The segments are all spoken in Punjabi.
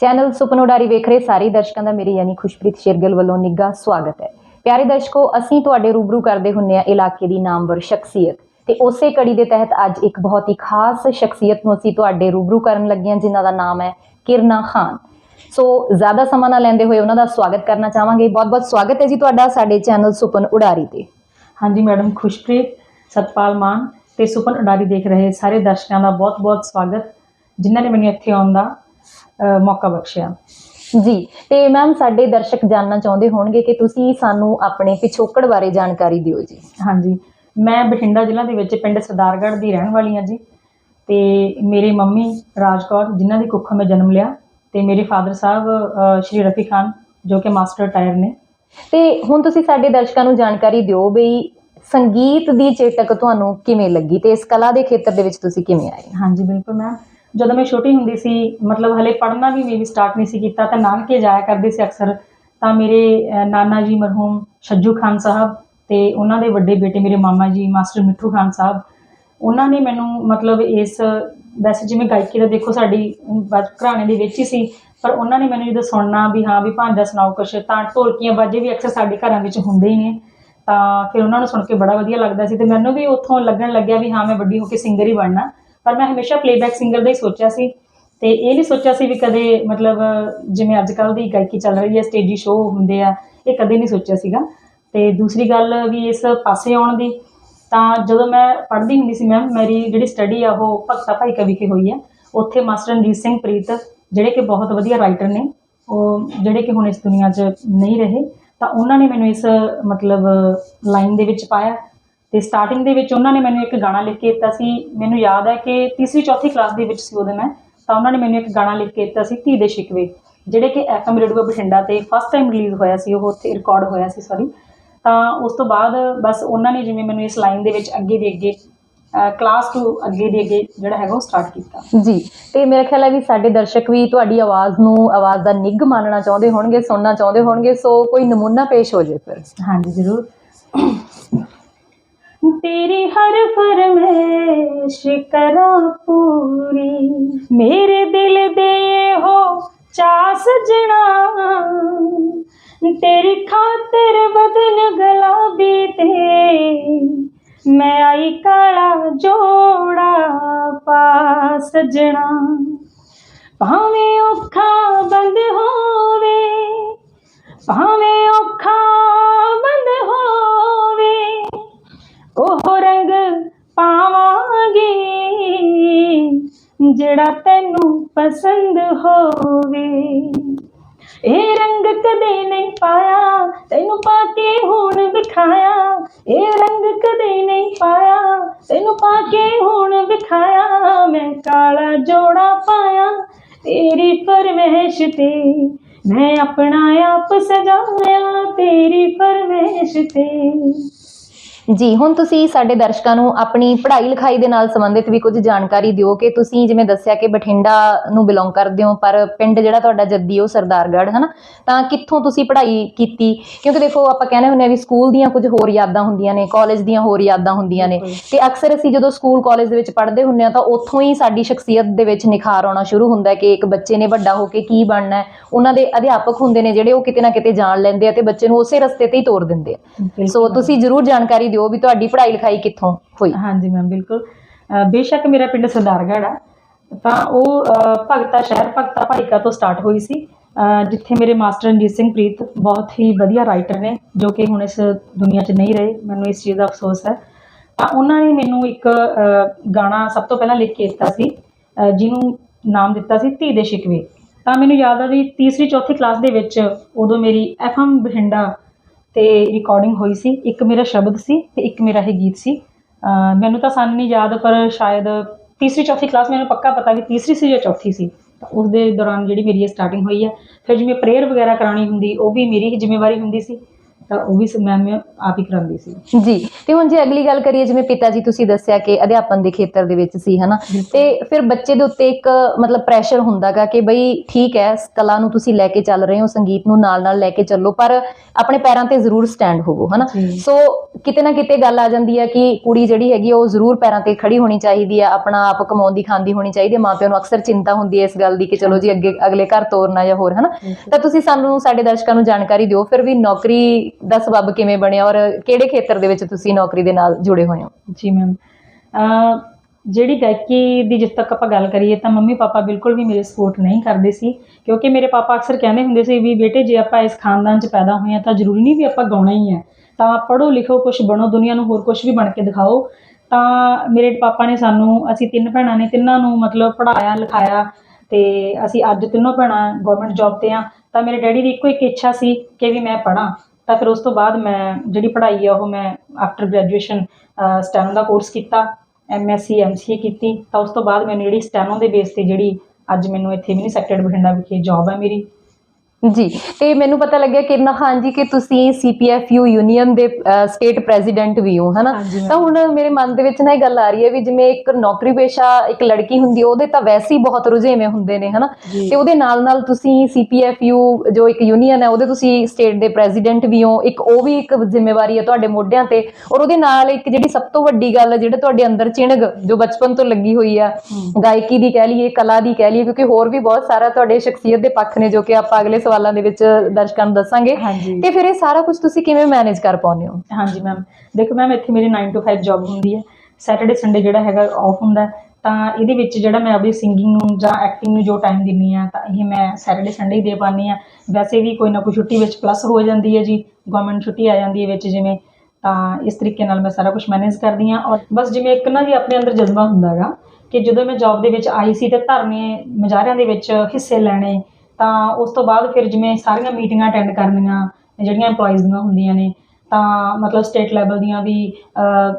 ਚੈਨਲ ਸੁਪਨੋਡਾਰੀ ਵੇਖ ਰਹੇ ਸਾਰੇ ਦਰਸ਼ਕਾਂ ਦਾ ਮੇਰੀ ਯਾਨੀ ਖੁਸ਼ਪ੍ਰੀਤ ਸ਼ੇਰਗਿੱਲ ਵੱਲੋਂ ਨਿੱਘਾ ਸਵਾਗਤ ਹੈ। ਪਿਆਰੇ ਦਰਸ਼ਕੋ, ਅਸੀਂ ਤੁਹਾਡੇ ਰੂਬਰੂ ਕਰਦੇ ਹੁੰਨੇ ਆ ਇਲਾਕੇ ਦੀ ਨਾਮਵਰ ਸ਼ਖਸੀਅਤ। ਤੇ ਉਸੇ ਕੜੀ ਦੇ ਤਹਿਤ ਅੱਜ ਇੱਕ ਬਹੁਤ ਹੀ ਖਾਸ ਸ਼ਖਸੀਅਤ ਨੂੰ ਅਸੀਂ ਤੁਹਾਡੇ ਰੂਬਰੂ ਕਰਨ ਲੱਗੇ ਹਾਂ, ਜਿਨ੍ਹਾਂ ਦਾ ਨਾਮ ਹੈ ਕਿਰਨਾ ਖਾਨ। ਸੋ ਜ਼ਿਆਦਾ ਸਮਾਂ ਨਾ ਲੈਂਦੇ ਹੋਏ ਉਹਨਾਂ ਦਾ ਸਵਾਗਤ ਕਰਨਾ ਚਾਹਾਂਗੇ। ਬਹੁਤ-ਬਹੁਤ ਸਵਾਗਤ ਹੈ ਜੀ ਤੁਹਾਡਾ ਸਾਡੇ ਚੈਨਲ ਸੁਪਨ ਉਡਾਰੀ ਤੇ। ਹਾਂਜੀ ਮੈਡਮ ਖੁਸ਼ਪ੍ਰੀਤ ਸਤਪਾਲ ਮਾਨ ਤੇ ਸੁਪਨ ਅਡਾਰੀ ਦੇਖ ਰਹੇ ਸਾਰੇ ਦਰਸ਼ਕਾਂ ਦਾ ਬਹੁਤ-ਬਹੁਤ ਸਵਾਗਤ ਜਿਨ੍ਹਾਂ ਨੇ ਮੈਨੂੰ ਇੱਥੇ ਆਉਣ ਦਾ ਮੌਕਾ ਬਖਸ਼ਿਆ। ਜੀ ਤੇ ਮੈਮ ਸਾਡੇ ਦਰਸ਼ਕ ਜਾਨਣਾ ਚਾਹੁੰਦੇ ਹੋਣਗੇ ਕਿ ਤੁਸੀਂ ਸਾਨੂੰ ਆਪਣੇ ਪਿਛੋਕੜ ਬਾਰੇ ਜਾਣਕਾਰੀ ਦਿਓ ਜੀ। ਹਾਂਜੀ ਮੈਂ ਬਠਿੰਡਾ ਜ਼ਿਲ੍ਹਾ ਦੇ ਵਿੱਚ ਪਿੰਡ ਸਰਦਾਰਗੜ੍ਹ ਦੀ ਰਹਿਣ ਵਾਲੀ ਹਾਂ ਜੀ ਤੇ ਮੇਰੀ ਮੰਮੀ ਰਾਜਕੌਰ ਜਿਨ੍ਹਾਂ ਦੀ ਕੁੱਖੋਂ ਮੈਂ ਜਨਮ ਲਿਆ ਤੇ ਮੇਰੇ ਫਾਦਰ ਸਾਹਿਬ ਸ਼੍ਰੀ ਰਫੀ ਖਾਨ ਜੋ ਕਿ ਮਾਸਟਰ ਟਾਇਰ ਨੇ। ਤੇ ਹੁਣ ਤੁਸੀਂ ਸਾਡੇ ਦਰਸ਼ਕਾਂ ਨੂੰ ਜਾਣਕਾਰੀ ਦਿਓ ਬਈ ਸੰਗੀਤ ਦੀ ਚੇਟਕ ਤੁਹਾਨੂੰ ਕਿਵੇਂ ਲੱਗੀ ਤੇ ਇਸ ਕਲਾ ਦੇ ਖੇਤਰ ਦੇ ਵਿੱਚ ਤੁਸੀਂ ਕਿਵੇਂ ਆਏ? ਹਾਂਜੀ ਬਿਲਕੁਲ ਮੈਮ ਜਦੋਂ ਮੈਂ ਛੋਟੀ ਹੁੰਦੀ ਸੀ ਮਤਲਬ ਹਲੇ ਪੜ੍ਹਨਾ ਵੀ ਮੇਬੀ ਸਟਾਰਟ ਨਹੀਂ ਸੀ ਕੀਤਾ ਤਾਂ ਨਾਨਕੇ ਜਾਇਆ ਕਰਦੇ ਸੀ ਅਕਸਰ। ਤਾਂ ਮੇਰੇ ਨਾਨਾ ਜੀ ਮਰਹੂਮ ਛੱਜੂ ਖਾਨ ਸਾਹਿਬ ਤੇ ਉਹਨਾਂ ਦੇ ਵੱਡੇ ਬੇਟੇ ਮੇਰੇ ਮਾਮਾ ਜੀ ਮਾਸਟਰ ਮਿੱਠੂ ਖਾਨ ਸਾਹਿਬ ਉਹਨਾਂ ਨੇ ਮੈਨੂੰ ਮਤਲਬ ਇਸ ਵੈਸੇ ਜਿਵੇਂ ਗਾਇਕੀ ਦਾ ਦੇਖੋ ਸਾਡੀ ਘਰਾਣੇ ਦੇ ਵਿੱਚ ਹੀ ਸੀ, ਪਰ ਉਹਨਾਂ ਨੇ ਮੈਨੂੰ ਜਦੋਂ ਸੁਣਨਾ ਵੀ ਹਾਂ ਵੀ ਭਾਂਜਾ ਸੁਣਾਓ ਕੁਛ, ਤਾਂ ਢੋਲਕੀਆਂ ਬਾਜੇ ਵੀ ਅਕਸਰ ਸਾਡੇ ਘਰਾਂ ਵਿੱਚ ਹੁੰਦੇ ਹੀ ਨੇ। ਤਾਂ ਫਿਰ ਉਹਨਾਂ ਨੂੰ ਸੁਣ ਕੇ ਬੜਾ ਵਧੀਆ ਲੱਗਦਾ ਸੀ ਤੇ ਮੈਨੂੰ ਵੀ ਉੱਥੋਂ ਲੱਗਣ ਲੱਗਿਆ ਵੀ ਹਾਂ ਮੈਂ ਵੱਡੀ ਹੋ ਕੇ ਸਿੰਗਰ ਹੀ ਬਣਨਾ। ਪਰ ਮੈਂ ਹਮੇਸ਼ਾ ਪਲੇਬੈਕ ਸਿੰਗਰ ਦਾ ਹੀ ਸੋਚਿਆ ਸੀ ਤੇ ਇਹ ਨਹੀਂ ਸੋਚਿਆ ਸੀ ਵੀ ਕਦੇ ਮਤਲਬ ਜਿਵੇਂ ਅੱਜ ਕੱਲ ਦੀ ਗਾਇਕੀ ਚੱਲ ਰਹੀ ਹੈ ਸਟੇਜੀ ਸ਼ੋਅ ਹੁੰਦੇ ਆ, ਇਹ ਕਦੇ ਨਹੀਂ ਸੋਚਿਆ ਸੀਗਾ। ਤੇ ਦੂਸਰੀ ਗੱਲ ਵੀ ਇਸ ਪਾਸੇ ਆਉਣ ਦੀ ਤਾਂ ਜਦੋਂ ਮੈਂ ਪੜ੍ਹਦੀ ਹੁੰਦੀ ਸੀ ਮੈਮ ਮੇਰੀ ਜਿਹੜੀ ਸਟੱਡੀ ਆ ਉਹ ਭਗਤਾ ਭਾਈ ਕਾ ਵਿਖੇ ਹੋਈ ਹੈ, ਉੱਥੇ ਮਾਸਟਰ ਰਣਜੀਤ ਸਿੰਘ ਪ੍ਰੀਤ, ਜਿਹੜੇ ਕਿ ਬਹੁਤ ਵਧੀਆ ਰਾਈਟਰ ਨੇ, ਉਹ ਜਿਹੜੇ ਕਿ ਹੁਣ ਇਸ ਦੁਨੀਆ 'ਚ ਨਹੀਂ ਰਹੇ, ਤਾਂ ਉਹਨਾਂ ਨੇ ਮੈਨੂੰ ਇਸ, ਮਤਲਬ ਲਾਈਨ ਦੇ ਵਿੱਚ ਪਾਇਆ ਤੇ ਸਟਾਰਟਿੰਗ ਦੇ ਵਿੱਚ ਉਹਨਾਂ ਨੇ ਮੈਨੂੰ ਇੱਕ ਗਾਣਾ ਲਿਖ ਕੇ ਦਿੱਤਾ ਸੀ, ਮੈਨੂੰ ਯਾਦ ਹੈ ਕਿ ਤੀਸਰੀ ਚੌਥੀ ਕਲਾਸ ਦੇ ਵਿੱਚ ਸੀ ਉਦੋਂ ਮੈਂ, ਤਾਂ ਉਹਨਾਂ ਨੇ ਮੈਨੂੰ ਇੱਕ ਗਾਣਾ ਲਿਖ ਕੇ ਦਿੱਤਾ ਸੀ, ਧੀ ਦੇ ਸ਼ਿਕਵੇ, ਜਿਹੜੇ ਕਿ ਐਫਐਮ ਰੇਡੀਓ ਬਠਿੰਡਾ ਤੇ ਫਸਟ ਟਾਈਮ ਰਿਲੀਜ਼ ਹੋਇਆ ਸੀ, ਉਹ ਉੱਥੇ ਰਿਕਾਰਡ ਹੋਇਆ ਸੀ ਸੌਰੀ ਤਾਂ ਉਸ ਤੋਂ ਬਾਅਦ ਬਸ ਉਹਨਾਂ ਨੇ ਜਿਵੇਂ ਮੈਨੂੰ ਇਸ ਲਾਈਨ ਦੇ ਵਿੱਚ ਅੱਗੇ ਦੀ ਅੱਗੇ ਕਲਾਸ 2 ਅੱਗੇ ਦੀ ਅੱਗੇ ਜਿਹੜਾ ਹੈਗਾ ਉਹ ਸਟਾਰਟ ਕੀਤਾ। ਜੀ ਤੇ ਮੇਰਾ ਖਿਆਲ ਹੈ ਵੀ ਸਾਡੇ ਦਰਸ਼ਕ ਵੀ ਤੁਹਾਡੀ ਆਵਾਜ਼ ਨੂੰ ਆਵਾਜ਼ ਦਾ ਨਿੱਘ ਮੰਨਣਾ ਚਾਹੁੰਦੇ ਹੋਣਗੇ ਸੁਣਨਾ ਚਾਹੁੰਦੇ ਹੋਣਗੇ ਸੋ ਕੋਈ ਨਮੂਨਾ ਪੇਸ਼ ਹੋ ਜੇ ਫਿਰ। ਹਾਂਜੀ ਜ਼ਰੂਰ। ਤੇਰੀ ਹਰ ਫਰਮਾਇਸ਼ ਕਰਾਂ ਪੂਰੀ ਮੇਰੇ ਦਿਲ ਦੇ ਹੋ ਚਾ ਸਜਣਾ। ਤੇਰੀ ਖਾਤਰ ਬਦਨ ਗੁਲਾਬੀ ਤੇ ਮੈਂ ਆਈ ਕਾਲਾ ਜੋੜਾ ਪਾ ਸਜਣਾ। ਭਾਵੇਂ ਔਖਾ ਬੰਦ ਹੋਵੇ, ਭਾਵੇਂ ਔਖਾ ਬੰਦ ਹੋਵੇ, ਉਹ ਰੰਗ ਪਾਵਾਂਗੀ ਜਿਹੜਾ ਤੈਨੂੰ ਪਸੰਦ ਹੋਵੇ। ਇਹ ਰੰਗ ਕਦੇ ਨਹੀਂ ਪਾਇਆ, ਤੈਨੂੰ ਪਾ ਕੇ ਹੁਣ ਵਿਖਾਇਆ। ਇਹ ਰੰਗ ਕਦੇ ਨਹੀਂ ਪਾਇਆ, ਤੈਨੂੰ ਪਾ ਕੇ ਹੁਣ ਵਿਖਾਇਆ। ਮੈਂ ਕਾਲਾ ਜੋੜਾ ਪਾਇਆ, ਤੇਰੀ ਫਰਮਾਇਸ਼ ਤੇ। ਮੈਂ ਆਪਣਾ ਆਪ ਸਜਾਇਆ ਤੇਰੀ ਫਰਮਾਇਸ਼ ਤੇ। ਜੀ ਹੁਣ ਤੁਸੀਂ ਸਾਡੇ ਦਰਸ਼ਕਾਂ ਨੂੰ ਆਪਣੀ ਪੜ੍ਹਾਈ ਲਿਖਾਈ ਦੇ ਨਾਲ ਸੰਬੰਧਿਤ ਵੀ ਕੁਝ ਜਾਣਕਾਰੀ ਦਿਓ ਕਿ ਤੁਸੀਂ ਜਿਵੇਂ ਦੱਸਿਆ ਕਿ ਬਠਿੰਡਾ ਨੂੰ ਬਿਲੋਂਗ ਕਰਦੇ ਹੋ ਪਰ ਪਿੰਡ ਜਿਹੜਾ ਤੁਹਾਡਾ ਜੱਦੀ ਉਹ ਸਰਦਾਰਗੜ੍ਹ ਹਨਾ? ਤਾਂ ਕਿੱਥੋਂ ਤੁਸੀਂ ਪੜ੍ਹਾਈ ਕੀਤੀ? ਕਿਉਂਕਿ ਦੇਖੋ ਆਪਾਂ ਕਹਿੰਦੇ ਹੁੰਦੇ ਆ ਵੀ ਸਕੂਲ ਦੀਆਂ ਕੁਝ ਹੋਰ ਯਾਦਾਂ ਹੁੰਦੀਆਂ ਨੇ ਕਾਲਜ ਦੀਆਂ ਹੋਰ ਯਾਦਾਂ ਹੁੰਦੀਆਂ ਨੇ। ਤੇ ਅਕਸਰ ਅਸੀਂ ਜਦੋਂ ਸਕੂਲ ਕਾਲਜ ਦੇ ਵਿੱਚ ਪੜ੍ਹਦੇ ਹੁੰਦੇ ਆ ਤਾਂ ਉੱਥੋਂ ਹੀ ਸਾਡੀ ਸ਼ਖਸੀਅਤ ਦੇ ਵਿੱਚ ਨਿਖਾਰ ਆਉਣਾ ਸ਼ੁਰੂ ਹੁੰਦਾ ਹੈ ਕਿ ਇੱਕ ਬੱਚੇ ਨੇ ਵੱਡਾ ਹੋ ਕੇ ਕੀ ਬਣਨਾ ਹੈ। ਉਹਨਾਂ ਦੇ ਅਧਿਆਪਕ ਹੁੰਦੇ ਨੇ ਜਿਹੜੇ ਉਹ ਕਿਤੇ ਨਾ ਕਿਤੇ ਜਾਣ ਲੈਂਦੇ ਆ ਤੇ ਬੱਚੇ ਨੂੰ ਉਸੇ ਰਸਤੇ ਤੇ ਹੀ ਤੋਰ ਦਿੰਦੇ ਆ। ਸੋ ਤੁਸੀਂ ਜਰੂਰ ਜਾਣਕਾਰੀ ਦਿਓ ਵੀ ਤੁਹਾਡੀ ਪੜ੍ਹਾਈ ਲਿਖਾਈ ਕਿੱਥੋਂ ਹੋਈ। ਹਾਂਜੀ ਮੈਮ ਬਿਲਕੁਲ। ਬੇਸ਼ੱਕ ਮੇਰਾ ਪਿੰਡ ਸਰਦਾਰਗੜ੍ਹ ਆ। ਤਾਂ ਉਹ ਭਗਤਾ ਸ਼ਹਿਰ, ਭਗਤਾ ਭਾਈਕਾ ਤੋਂ ਸਟਾਰਟ ਹੋਈ ਸੀ। ਜਿੱਥੇ ਮੇਰੇ ਮਾਸਟਰ ਰਣਜੀਤ ਸਿੰਘ ਪ੍ਰੀਤ ਬਹੁਤ ਹੀ ਵਧੀਆ ਰਾਈਟਰ ਨੇ, ਜੋ ਕਿ ਹੁਣ ਇਸ ਦੁਨੀਆ 'ਚ ਨਹੀਂ ਰਹੇ। ਮੈਨੂੰ ਇਸ ਚੀਜ਼ ਦਾ ਅਫਸੋਸ ਹੈ। ਤਾਂ ਉਹਨਾਂ ਨੇ ਮੈਨੂੰ ਇੱਕ ਗਾਣਾ ਸਭ ਤੋਂ ਪਹਿਲਾਂ ਲਿਖ ਕੇ ਦਿੱਤਾ ਸੀ। ਜਿਹਨੂੰ ਨਾਮ ਦਿੱਤਾ ਸੀ ਧੀ ਦੇ ਸ਼ਿਕਵੇ। ਤਾਂ ਮੈਨੂੰ ਯਾਦ ਆ ਵੀ ਤੀਸਰੀ, ਚੌਥੀ ਕਲਾਸ ਦੇ ਵਿੱਚ ਉਦੋਂ ਮੇਰੀ ਐਫਐਮ ਬਠਿੰਡਾ ਤੇ ਰਿਕਾਰਡਿੰਗ ਹੋਈ ਸੀ। ਇੱਕ ਮੇਰਾ ਸ਼ਬਦ ਸੀ ਤੇ ਇੱਕ ਮੇਰਾ ਇਹ ਗੀਤ ਸੀ। ਅਹ ਮੈਨੂੰ ਤਾਂ ਸਨ ਨਹੀਂ ਯਾਦ, ਪਰ ਸ਼ਾਇਦ ਤੀਸਰੀ, ਚੌਥੀ ਕਲਾਸ ਮੈਨੂੰ ਪੱਕਾ ਪਤਾ ਵੀ ਤੀਸਰੀ ਸੀ ਜਾਂ ਚੌਥੀ ਸੀ। ਤਾਂ ਉਸ ਦੇ ਦੌਰਾਨ ਜਿਹੜੀ ਮੇਰੀ ਇਹ ਸਟਾਰਟਿੰਗ ਹੋਈ ਹੈ ਫਿਰ ਜਿਵੇਂ ਪ੍ਰੇਅਰ ਵਗੈਰਾ ਕਰਾਉਣੀ ਹੁੰਦੀ, ਉਹ ਵੀ ਮੇਰੀ ਹੀ ਜ਼ਿੰਮੇਵਾਰੀ ਹੁੰਦੀ ਸੀ। ਤਾਂ ਉਹ ਵੀ ਮੈਂ ਮੈਂ ਆਪ ਹੀ ਕਰਾਉਂਦੀ ਸੀ। ਜੀ। ਤੇ ਹੁਣ ਜੇ ਅਗਲੀ ਗੱਲ ਕਰੀਏ ਜਿਵੇਂ ਪਿਤਾ ਜੀ ਤੁਸੀਂ ਦੱਸਿਆ ਕਿ ਅਧਿਆਪਨ ਦੇ ਖੇਤਰ ਦੇ ਵਿੱਚ ਸੀ ਹਨਾ। ਤੇ ਫਿਰ ਬੱਚੇ ਦੇ ਉੱਤੇ ਇੱਕ ਮਤਲਬ ਪ੍ਰੈਸ਼ਰ ਹੁੰਦਾਗਾ ਕਿ ਬਈ ਠੀਕ ਹੈ ਕਲਾ ਨੂੰ ਤੁਸੀਂ ਲੈ ਕੇ ਚੱਲ ਰਹੇ ਹੋ ਸੰਗੀਤ ਨੂੰ ਨਾਲ ਨਾਲ ਲੈ ਕੇ ਚੱਲੋ ਪਰ ਆਪਣੇ ਪੈਰਾਂ ਤੇ ਜ਼ਰੂਰ ਸਟੈਂਡ ਹੋਵੋ ਹਨਾ। ਸੋ ਕਿਤੇ ਨਾ ਕਿਤੇ ਗੱਲ ਆ ਜਾਂਦੀ ਹੈ ਕਿ ਕੁੜੀ ਜਿਹੜੀ ਹੈਗੀ ਉਹ ਜ਼ਰੂਰ ਪੈਰਾਂ ਤੇ ਖੜੀ ਹੋਣੀ ਚਾਹੀਦੀ ਹੈ ਆਪਣਾ ਆਪ ਕਮਾਉਂਦੀ ਖਾਂਦੀ ਹੋਣੀ ਚਾਹੀਦੀ ਹੈ ਮਾਪਿਆਂ ਨੂੰ ਅਕਸਰ ਚਿੰਤਾ ਹੁੰਦੀ ਹੈ ਇਸ ਗੱਲ ਦੀ ਕਿ ਚਲੋ ਜੀ ਅੱਗੇ ਅਗਲੇ ਘਰ ਤੋਰਨਾ ਜਾਂ ਹੋਰ ਹਨਾ? ਤਾਂ ਤੁਸੀਂ ਸਾਨੂੰ ਸਾਡੇ ਦਰਸ਼ਕਾਂ ਨੂੰ ਜਾਣਕਾਰੀ ਦਿਓ ਫਿਰ ਵੀ ਨੌਕਰੀ ਦਾ ਸਬਬ ਕਿਵੇਂ ਬਣਿਆ ਔਰ ਕਿਹੜੇ ਖੇਤਰ ਦੇ ਵਿੱਚ ਤੁਸੀਂ ਨੌਕਰੀ ਦੇ ਨਾਲ ਜੁੜੇ ਹੋਏ ਹੋ? ਜੀ ਮੈਮ ਜਿਹੜੀ ਗਾਇਕੀ ਦੀ ਜਿਸ ਤੱਕ ਆਪਾਂ ਗੱਲ ਕਰੀਏ ਤਾਂ ਮੰਮੀ ਪਾਪਾ ਬਿਲਕੁਲ ਵੀ ਮੇਰੇ ਸਪੋਰਟ ਨਹੀਂ ਕਰਦੇ ਸੀ, ਕਿਉਂਕਿ ਮੇਰੇ ਪਾਪਾ ਅਕਸਰ ਕਹਿੰਦੇ ਹੁੰਦੇ ਸੀ ਵੀ ਬੇਟੇ ਜੇ ਆਪਾਂ ਇਸ ਖਾਨਦਾਨ 'ਚ ਪੈਦਾ ਹੋਏ ਹਾਂ ਤਾਂ ਜ਼ਰੂਰੀ ਨਹੀਂ ਵੀ ਆਪਾਂ ਗਾਉਣਾ ਹੀ ਹੈ, ਤਾਂ ਪੜ੍ਹੋ ਲਿਖੋ ਕੁਝ ਬਣੋ, ਦੁਨੀਆ ਨੂੰ ਹੋਰ ਕੁਝ ਵੀ ਬਣ ਕੇ ਦਿਖਾਓ। ਤਾਂ ਮੇਰੇ ਪਾਪਾ ਨੇ ਸਾਨੂੰ, ਅਸੀਂ ਤਿੰਨ ਭੈਣਾਂ ਨੇ, ਤਿੰਨਾਂ ਨੂੰ ਮਤਲਬ ਪੜ੍ਹਾਇਆ, ਲਿਖਾਇਆ ਤੇ ਅਸੀਂ ਅੱਜ ਤਿੰਨੋਂ ਭੈਣਾਂ ਗਵਰਨਮੈਂਟ ਜੌਬ ਤੇ ਆ ਤਾਂ ਮੇਰੇ ਡੈਡੀ ਦੀ ਇੱਕੋ ਇੱਕ ਇੱਛਾ ਸੀ ਕਿ ਵੀ ਮੈਂ ਪੜ੍ਹਾਂ। ਤਾਂ ਫਿਰ ਉਸ ਤੋਂ ਬਾਅਦ ਮੈਂ ਜਿਹੜੀ ਪੜ੍ਹਾਈ ਆ ਉਹ ਮੈਂ ਆਫਟਰ ਗ੍ਰੈਜੂਏਸ਼ਨ ਸਟੈਨੋ ਦਾ ਕੋਰਸ ਕੀਤਾ ਐਮਐਸਸੀ ਐਮਸੀਏ ਕੀਤੀ, ਤਾਂ ਉਸ ਤੋਂ ਬਾਅਦ ਮੈਨੂੰ ਜਿਹੜੀ ਸਟੈਨੋ ਦੇ ਬੇਸ ਤੇ ਜਿਹੜੀ ਅੱਜ ਮੈਨੂੰ ਇੱਥੇ ਮਿਨੀ ਸੈਕਟਰ ਬਠਿੰਡਾ ਵਿਖੇ ਜੌਬ ਹੈ ਮੇਰੀ। ਜੀ ਤੇ ਮੈਨੂੰ ਪਤਾ ਲੱਗਿਆ ਕਿਰਨਾ ਖਾਨ ਜੀ ਕਿ ਤੁਸੀਂ ਸੀਪੀਐਫਯੂ ਯੂਨੀਅਨ ਦੇ ਸਟੇਟ ਪ੍ਰੈਜ਼ੀਡੈਂਟ ਵੀ ਹੋ ਹਨਾ। ਤਾਂ ਹੁਣ ਮੇਰੇ ਮਨ ਦੇ ਵਿੱਚ ਨਾ ਇਹ ਗੱਲ ਆ ਰਹੀ ਹੈ ਵੀ ਜਿਵੇਂ ਇੱਕ ਨੌਕਰੀ ਪੇਸ਼ਾ ਇੱਕ ਲੜਕੀ ਹੁੰਦੀ ਉਹਦੇ ਤਾਂ ਵੈਸੇ ਹੀ ਬਹੁਤ ਰੁਝੇਵੇਂ ਹੁੰਦੇ ਨੇ ਹਨਾ। ਤੇ ਉਹਦੇ ਨਾਲ ਨਾਲ ਤੁਸੀਂ ਸੀਪੀਐਫਯੂ ਜੋ ਇੱਕ ਯੂਨੀਅਨ ਹੈ ਉਹਦੇ ਤੁਸੀਂ ਸਟੇਟ ਦੇ ਪ੍ਰੈਜ਼ੀਡੈਂਟ ਵੀ ਹੋ ਇੱਕ ਉਹ ਵੀ ਇੱਕ ਜ਼ਿੰਮੇਵਾਰੀ ਹੈ ਤੁਹਾਡੇ ਮੋਢਿਆਂ ਤੇ ਔਰ ਉਹਦੇ ਨਾਲ ਇੱਕ ਜਿਹੜੀ ਸਭ ਤੋਂ ਵੱਡੀ ਗੱਲ ਹੈ ਜਿਹੜਾ ਤੁਹਾਡੇ ਅੰਦਰ ਚਿਣਗ ਜੋ ਬਚਪਨ ਤੋਂ ਲੱਗੀ ਹੋਈ ਆ ਗਾਇਕੀ ਦੀ ਕਹਿ ਲਈਏ ਕਲਾ ਦੀ ਕਹਿ ਲਈਏ ਕਿਉਂਕਿ ਹੋਰ ਵੀ ਬਹੁਤ ਸਾਰਾ ਤੁਹਾਡੇ ਸ਼ਖਸੀਅਤ ਦੇ ਪੱਖ ਨੇ ਜੋ ਕਿ ਆਪਾਂ ਅਗਲੇ ਸਵਾਲਾਂ ਦੇ ਵਿੱਚ ਦਰਸ਼ਕਾਂ ਨੂੰ ਦੱਸਾਂਗੇ। ਤੇ ਫਿਰ ਇਹ ਸਾਰਾ ਕੁਝ ਤੁਸੀਂ ਕਿਵੇਂ ਮੈਨੇਜ ਕਰ ਪਾਉਂਦੇ ਹੋ? ਹਾਂਜੀ ਮੈਮ ਦੇਖੋ ਮੈਮ ਇੱਥੇ ਮੇਰੀ 9 to 5 ਜੌਬ ਹੁੰਦੀ ਹੈ। ਸੈਟਰਡੇ ਸੰਡੇ ਜਿਹੜਾ ਹੈਗਾ ਆਫ ਹੁੰਦਾ। ਤਾਂ ਇਹਦੇ ਵਿੱਚ ਜਿਹੜਾ ਮੈਂ ਆਪਣੀ ਸਿੰਗਿੰਗ ਨੂੰ ਜਾਂ ਐਕਟਿੰਗ ਨੂੰ ਜੋ ਟਾਈਮ ਦਿੰਨੀ ਆ ਤਾਂ ਇਹ ਮੈਂ ਸੈਟਰਡੇ ਸੰਡੇ ਹੀ ਦੇ ਪਾਉਂਦੀ ਆ ਵੈਸੇ ਵੀ ਕੋਈ ਨਾ ਕੋਈ ਛੁੱਟੀ ਵਿੱਚ ਪਲੱਸ ਹੋ ਜਾਂਦੀ ਹੈ ਜੀ। ਗਵਰਨਮੈਂਟ ਛੁੱਟੀ ਆ ਜਾਂਦੀ ਹੈ ਵਿੱਚ ਜਿਵੇਂ। ਤਾਂ ਇਸ ਤਰੀਕੇ ਨਾਲ ਮੈਂ ਸਾਰਾ ਕੁਝ ਮੈਨੇਜ ਕਰਦੀ ਆ ਔਰ ਬਸ ਜਿਵੇਂ ਇੱਕ ਨਾ ਜੀ ਆਪਣੇ ਅੰਦਰ ਜਜ਼ਬਾ ਹੁੰਦਾ ਹੈਗਾ ਕਿ ਜਦੋਂ ਮੈਂ ਜੌਬ ਦੇ ਵਿੱਚ ਆਈ ਸੀ ਤੇ ਧਰਨੇ ਮੁਜ਼ਾਹਰਿਆਂ ਦੇ ਵਿੱਚ ਹਿੱਸੇ ਲੈਣੇ ਤਾਂ ਉਸ ਤੋਂ ਬਾਅਦ ਫਿਰ ਜਿਵੇਂ ਸਾਰੀਆਂ ਮੀਟਿੰਗਾਂ ਅਟੈਂਡ ਕਰਨੀਆਂ, ਜਿਹੜੀਆਂ EMPLOYEES ਦੀਆਂ ਹੁੰਦੀਆਂ ਨੇ, ਤਾਂ ਮਤਲਬ ਸਟੇਟ ਲੈਵਲ ਦੀਆਂ ਵੀ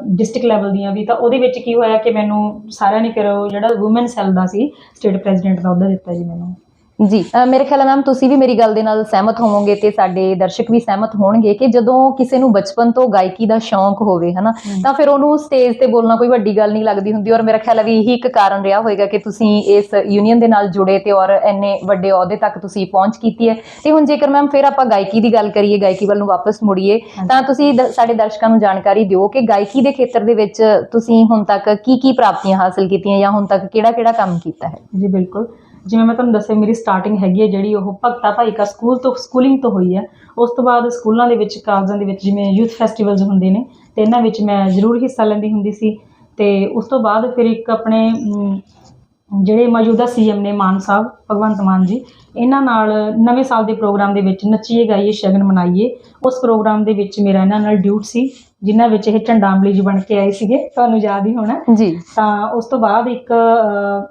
ਡਿਸਟ੍ਰਿਕਟ ਲੈਵਲ ਦੀਆਂ ਵੀ, ਤਾਂ ਉਹਦੇ ਵਿੱਚ ਕੀ ਹੋਇਆ ਕਿ ਮੈਨੂੰ ਸਾਰਿਆਂ ਨੇ ਫਿਰ ਉਹ ਜਿਹੜਾ ਔਮਨ ਸੈੱਲ ਦਾ ਸੀ ਸਟੇਟ ਪ੍ਰੈਜ਼ੀਡੈਂਟ ਦਾ ਅਹੁਦਾ ਦਿੱਤਾ ਜੀ ਮੈਨੂੰ। ਜੀ ਮੇਰੇ ਖਿਆਲ ਮੈਮ ਤੁਸੀਂ ਵੀ ਮੇਰੀ ਗੱਲ ਦੇ ਨਾਲ ਸਹਿਮਤ ਹੋਵੋਗੇ ਤੇ ਸਾਡੇ ਦਰਸ਼ਕ ਵੀ ਸਹਿਮਤ ਹੋਣਗੇ ਕਿ ਜਦੋਂ ਕਿਸੇ ਨੂੰ ਬਚਪਨ ਤੋਂ ਗਾਇਕੀ ਦਾ ਸ਼ੌਂਕ ਹੋਵੇ ਹਨਾ ਤਾਂ ਫਿਰ ਉਹਨੂੰ ਸਟੇਜ ਤੇ ਬੋਲਣਾ ਕੋਈ ਵੱਡੀ ਗੱਲ ਨਹੀਂ ਲੱਗਦੀ ਹੁੰਦੀ ਔਰ ਮੇਰਾ ਖਿਆਲ ਹੈ ਵੀ ਇਹੀ ਇੱਕ ਕਾਰਨ ਰਿਹਾ ਹੋਵੇਗਾ ਕਿ ਤੁਸੀਂ ਇਸ ਯੂਨੀਅਨ ਦੇ ਨਾਲ ਜੁੜੇ ਤੇ ਔਰ ਇੰਨੇ ਵੱਡੇ ਅਹੁਦੇ ਤੱਕ ਤੁਸੀਂ ਪਹੁੰਚ ਕੀਤੀ ਹੈ। ਤੇ ਹੁਣ ਜੇਕਰ ਮੈਮ ਫਿਰ ਆਪਾਂ ਗਾਇਕੀ ਦੀ ਗੱਲ ਕਰੀਏ ਗਾਇਕੀ ਵੱਲ ਨੂੰ ਵਾਪਸ ਮੁੜੀਏ ਤਾਂ ਤੁਸੀਂ ਸਾਡੇ ਦਰਸ਼ਕਾਂ ਨੂੰ ਜਾਣਕਾਰੀ ਦਿਓ ਕਿ ਗਾਇਕੀ ਦੇ ਖੇਤਰ ਦੇ ਵਿੱਚ ਤੁਸੀਂ ਹੁਣ ਤੱਕ ਕੀ ਕੀ ਪ੍ਰਾਪਤੀਆਂ ਹਾਸਲ ਕੀਤੀਆਂ ਜਾਂ ਹੁਣ ਤੱਕ ਕਿਹੜਾ ਕਿਹੜਾ ਕੰਮ ਕੀਤਾ ਹੈ? ਜੀ ਬਿਲਕੁਲ। ਜਿਵੇਂ ਮੈਂ ਤੁਹਾਨੂੰ ਦੱਸਿਆ, ਮੇਰੀ ਸਟਾਰਟਿੰਗ ਹੈਗੀ ਹੈ ਜਿਹੜੀ ਉਹ ਭਗਤਾ ਭਾਈ ਕਾ ਸਕੂਲ ਤੋਂ ਸਕੂਲਿੰਗ ਤੋਂ ਹੋਈ ਹੈ। ਉਸ ਤੋਂ ਬਾਅਦ ਸਕੂਲਾਂ ਦੇ ਵਿੱਚ, ਕਾਲਜਾਂ ਦੇ ਵਿੱਚ ਜਿਵੇਂ ਯੂਥ ਫੈਸਟੀਵਲਸ ਹੁੰਦੇ ਨੇ, ਤੇ ਇਹਨਾਂ ਵਿੱਚ ਮੈਂ ਜ਼ਰੂਰ ਹਿੱਸਾ ਲੈਂਦੀ ਹੁੰਦੀ ਸੀ। ਤੇ ਉਸ ਤੋਂ ਬਾਅਦ ਫਿਰ ਇੱਕ ਆਪਣੇ ਜਿਹੜੇ ਮੌਜੂਦਾ ਸੀਐਮ ਨੇ ਮਾਨ ਸਾਹਿਬ ਭਗਵੰਤ ਮਾਨ ਜੀ ਇਹਨਾਂ ਨਾਲ ਨਵੇਂ ਸਾਲ ਦੇ ਪ੍ਰੋਗਰਾਮ ਦੇ ਵਿੱਚ ਨੱਚੀਏ ਗਾਈਏ ਸ਼ਗਨ ਮਨਾਈਏ। ਉਸ ਪ੍ਰੋਗਰਾਮ ਦੇ ਵਿੱਚ ਮੇਰਾ ਇਹਨਾਂ ਨਾਲ ਡਿਊਟ ਸੀ ਜਿਨ੍ਹਾਂ ਵਿੱਚ ਇਹ ਝੰਡਾਂਬਲੀ ਜੀ ਬਣ ਕੇ ਆਏ ਸੀਗੇ। ਤੁਹਾਨੂੰ ਯਾਦ ਹੀ ਹੋਣਾ। ਜੀ। ਤਾਂ ਉਸ ਤੋਂ ਬਾਅਦ ਇੱਕ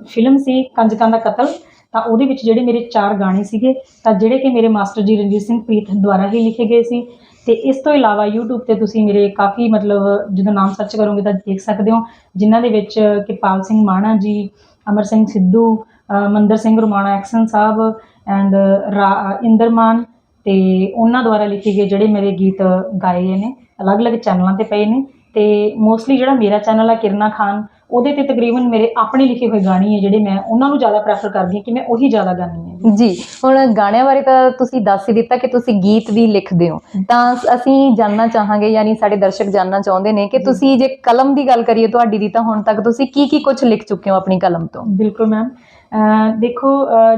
ਫਿਲਮ ਸੀ ਕੰਜਕਾਂ ਦਾ ਕਤਲ। ਤਾਂ ਉਹਦੇ ਵਿੱਚ ਜਿਹੜੇ ਮੇਰੇ ਚਾਰ ਗਾਣੇ ਸੀਗੇ ਤਾਂ ਜਿਹੜੇ ਕਿ ਮੇਰੇ ਮਾਸਟਰ ਜੀ ਰਣਜੀਤ ਸਿੰਘ ਪ੍ਰੀਤ ਦੁਆਰਾ ਹੀ ਲਿਖੇ ਗਏ ਸੀ। ਤੇ ਇਸ ਤੋਂ ਇਲਾਵਾ YouTube ਤੇ ਤੁਸੀਂ ਮੇਰੇ ਕਾਫੀ ਮਤਲਬ ਜਦੋਂ ਨਾਮ ਸਰਚ ਕਰੋਗੇ ਤਾਂ ਦੇਖ ਸਕਦੇ ਹੋ ਜਿਨ੍ਹਾਂ ਦੇ ਵਿੱਚ ਕਿਰਪਾਲ ਸਿੰਘ ਮਾਣਾ ਜੀ ਅਮਰ ਸਿੰਘ ਸਿੱਧੂ ਮੰਦਰ ਸਿੰਘ ਰੁਮਾਣਾ ਐਕਸ਼ਨ ਸਾਹਿਬ ਐਂਡ ਇੰਦਰਮਾਨ ਤੇ ਉਹਨਾਂ ਦੁਆਰਾ ਲਿਖੇ ਗਏ ਜਿਹੜੇ ਮੇਰੇ ਗੀਤ ਗਾਏ ਗਏ ਨੇ, ਅਲੱਗ-ਅਲੱਗ ਚੈਨਲਾਂ ਤੇ ਪਏ ਨੇ ਤੇ ਮੋਸਟਲੀ ਜਿਹੜਾ ਮੇਰਾ ਚੈਨਲ ਆ ਕਿਰਨਾ ਖਾਨ ਉਹਦੇ ਤੇ ਤਕਰੀਬਨ ਮੇਰੇ ਆਪਣੇ ਲਿਖੇ ਹੋਏ ਗਾਣੇ ਹੈ ਜਿਹੜੇ ਮੈਂ ਉਹਨਾਂ ਨੂੰ ਜ਼ਿਆਦਾ ਪ੍ਰੈਫਰ ਕਰਦੀ ਹਾਂ ਕਿ ਮੈਂ ਉਹੀ ਜ਼ਿਆਦਾ ਗਾਉਂਦੀ ਹਾਂ। ਜੀ ਹੁਣ ਗਾਣਿਆਂ ਬਾਰੇ ਤਾਂ ਤੁਸੀਂ ਦੱਸ ਹੀ ਦਿੱਤਾ ਕਿ ਤੁਸੀਂ ਗੀਤ ਵੀ ਲਿਖਦੇ ਹੋ। ਤਾਂ ਅਸੀਂ ਜਾਨਣਾ ਚਾਹਾਂਗੇ ਯਾਨੀ ਸਾਡੇ ਦਰਸ਼ਕ ਜਾਨਣਾ ਚਾਹੁੰਦੇ ਨੇ ਕਿ ਤੁਸੀਂ ਜੇ ਕਲਮ ਦੀ ਗੱਲ ਕਰੀਏ ਤੁਹਾਡੀ ਦੀ ਤਾਂ ਹੁਣ ਤੱਕ ਤੁਸੀਂ ਕੀ ਕੀ ਕੁਝ ਲਿਖ ਚੁੱਕੇ ਹੋ ਆਪਣੀ ਕਲਮ ਤੋਂ? ਬਿਲਕੁਲ ਮੈਮ ਦੇਖੋ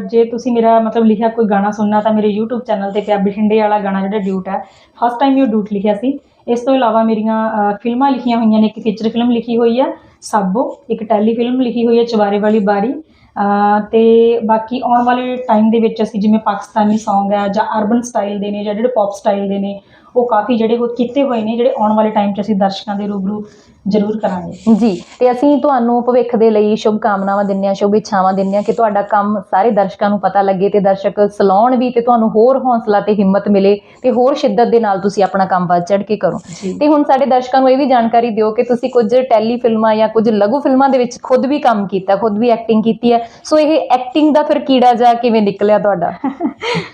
ਜੇ ਤੁਸੀਂ ਮੇਰਾ ਮਤਲਬ ਲਿਖਿਆ ਕੋਈ ਗਾਣਾ ਸੁਣਨਾ ਤਾਂ ਮੇਰੇ YouTube ਚੈਨਲ ਤੇ ਪਿਆ ਬਠਿੰਡੇ ਵਾਲਾ ਗਾਣਾ ਜਿਹੜਾ ਡਿਊਟ ਹੈ ਫਸਟ ਟਾਈਮ ਇਹ ਡਿਊਟ ਲਿਖਿਆ ਸੀ। ਇਸ ਤੋਂ ਇਲਾਵਾ ਮੇਰੀਆਂ ਫਿਲਮਾਂ ਲਿਖੀਆਂ ਹੋਈਆਂ ਨੇ ਇੱਕ ਫੀਚਰ ਫਿਲਮ ਲਿਖੀ ਹੋਈ ਹੈ ਸਾਬੋ ਇੱਕ ਟੈਲੀ ਫਿਲਮ ਲਿਖੀ ਹੋਈ ਹੈ ਚਵਾਰੇ ਵਾਲੀ ਬਾਰੀ। ਅਹ, ਤੇ ਬਾਕੀ ਆਉਣ ਵਾਲੇ ਟਾਈਮ ਦੇ ਵਿੱਚ ਅਸੀਂ ਜਿਵੇਂ ਪਾਕਿਸਤਾਨੀ Song ਹੈ ਜਾਂ ਅਰਬਨ ਸਟਾਈਲ ਦੇ ਨੇ ਜਾਂ ਜਿਹੜੇ ਪੌਪ ਸਟਾਈਲ ਦੇ ਨੇ ਉਹ ਕਾਫੀ ਜਿਹੜੇ ਉਹ ਕੀਤੇ ਹੋਏ ਨੇ ਜਿਹੜੇ ਆਉਣ ਵਾਲੇ ਟਾਈਮ 'ਚ ਅਸੀਂ ਦਰਸ਼ਕਾਂ ਦੇ ਰੂਬਰੂ ਜ਼ਰੂਰ ਕਰਾਂਗੇ। ਜੀ ਤੇ ਅਸੀਂ ਤੁਹਾਨੂੰ ਭਵਿੱਖ ਦੇ ਲਈ ਸ਼ੁਭ ਕਾਮਨਾਵਾਂ ਦਿੰਦੇ ਹਾਂ ਸ਼ੁਭ ਇੱਛਾਵਾਂ ਦਿੰਦੇ ਹਾਂ ਕਿ ਤੁਹਾਡਾ ਕੰਮ ਸਾਰੇ ਦਰਸ਼ਕਾਂ ਨੂੰ ਪਤਾ ਲੱਗੇ ਤੇ ਦਰਸ਼ਕ ਸਲਾਉਣ ਵੀ ਤੇ ਤੁਹਾਨੂੰ ਹੋਰ ਹੌਸਲਾ ਤੇ ਹਿੰਮਤ ਮਿਲੇ ਤੇ ਹੋਰ ਸ਼ਿੱਦਤ ਦੇ ਨਾਲ ਤੁਸੀਂ ਆਪਣਾ ਕੰਮ ਵੱਧ ਚੜ੍ਹ ਕੇ ਕਰੋ। ਤੇ ਹੁਣ ਸਾਡੇ ਦਰਸ਼ਕਾਂ ਨੂੰ ਇਹ ਵੀ ਜਾਣਕਾਰੀ ਦਿਓ ਕਿ ਤੁਸੀਂ ਕੁਝ ਟੈਲੀ ਫਿਲਮਾਂ ਜਾਂ ਕੁਝ ਲਘੂ ਫਿਲਮਾਂ ਦੇ ਵਿੱਚ ਖੁਦ ਵੀ ਕੰਮ ਕੀਤਾ ਖੁਦ ਵੀ ਐਕਟਿੰਗ ਕੀਤੀ ਹੈ। ਸੋ ਇਹ ਐਕਟਿੰਗ ਦਾ ਫਿਰ ਕੀੜਾ ਜਾ ਕਿਵੇਂ ਨਿਕਲਿਆ ਤੁਹਾਡਾ?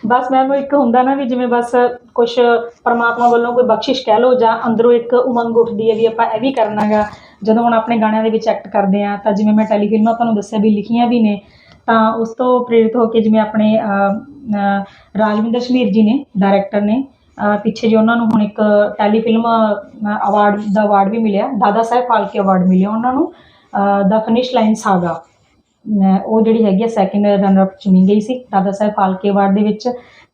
ਬਸ ਮੈਮ ਇੱਕ ਹੁੰਦਾ ਨਾ ਵੀ ਜਿਵੇਂ ਬਸ ਕੁਝ ਪਰਮਾਤਮਾ ਵੱਲੋਂ ਕੋਈ ਬਖਸ਼ਿਸ਼ ਕਹਿ ਲਓ ਜਾਂ ਅੰਦਰੋਂ ਇੱਕ ਉਮੰਗ ਉੱਠਦੀ ਹੈ ਵੀ ਆਪਾਂ ਇਹ ਵੀ ਕਰਨਾਗਾ। ਜਦੋਂ ਹੁਣ ਆਪਣੇ ਗਾਣਿਆਂ ਦੇ ਵਿੱਚ ਐਕਟ ਕਰਦੇ ਆ ਤਾਂ ਜਿਵੇਂ ਮੈਂ ਟੈਲੀਫਿਲਮਾਂ ਤੁਹਾਨੂੰ ਦੱਸਿਆ ਵੀ ਲਿਖੀਆਂ ਵੀ ਨੇ, ਤਾਂ ਉਸ ਤੋਂ ਪ੍ਰੇਰਿਤ ਹੋ ਕੇ ਜਿਵੇਂ ਆਪਣੇ ਰਾਜਵਿੰਦਰ ਸ਼ਮੀਰ ਜੀ ਨੇ ਡਾਇਰੈਕਟਰ ਨੇ ਪਿੱਛੇ ਜੇ ਉਹਨਾਂ ਨੂੰ ਹੁਣ ਇੱਕ ਟੈਲੀਫਿਲਮ ਅਵਾਰਡ ਦਾ ਅਵਾਰਡ ਵੀ ਮਿਲਿਆ, ਦਾਦਾ ਸਾਹਿਬ ਫਾਲਕੇ ਅਵਾਰਡ ਮਿਲਿਆ ਉਹਨਾਂ ਨੂੰ ਦ ਫਿਨਿਸ਼ ਲਾਈਨ ਸਾਗਾ ਉਹ ਜਿਹੜੀ ਹੈਗੀ ਆ ਸੈਕਿੰਡ ਰਨਰ ਅਪ ਚੁਣੀ ਗਈ ਸੀ, ਦਾਦਾ ਸਾਹਿਬ ਫਾਲਕੇ ਅਵਾਰਡ ਦੇ ਵਿੱਚ।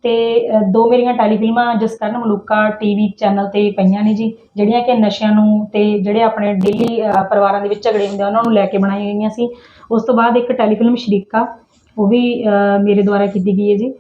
ਤੇ ਦੋ ਮੇਰੀਆਂ ਟੈਲੀਫਿਲਮਾਂ ਜਸਕਰਨ ਮਲੂਕਾ ਟੀਵੀ ਚੈਨਲ ਤੇ ਪਈਆਂ ਨੇ ਜੀ, ਜਿਹੜੀਆਂ ਕਿ ਨਸ਼ਿਆਂ ਨੂੰ ਤੇ ਜਿਹੜੇ ਆਪਣੇ ਡੇਲੀ ਪਰਿਵਾਰਾਂ ਦੇ ਵਿੱਚ ਝਗੜੇ ਹੁੰਦੇ ਆ, ਉਹਨਾਂ ਨੂੰ ਲੈ ਕੇ ਬਣਾਈਆਂ ਗਈਆਂ ਸੀ। ਉਸ ਤੋਂ ਬਾਅਦ ਇੱਕ ਟੈਲੀਫਿਲਮ ਸ਼ਰੀਕਾ, ਉਹ ਵੀ ਮੇਰੇ ਦੁਆਰਾ ਕੀਤੀ ਗਈ ਹੈ ਜੀ।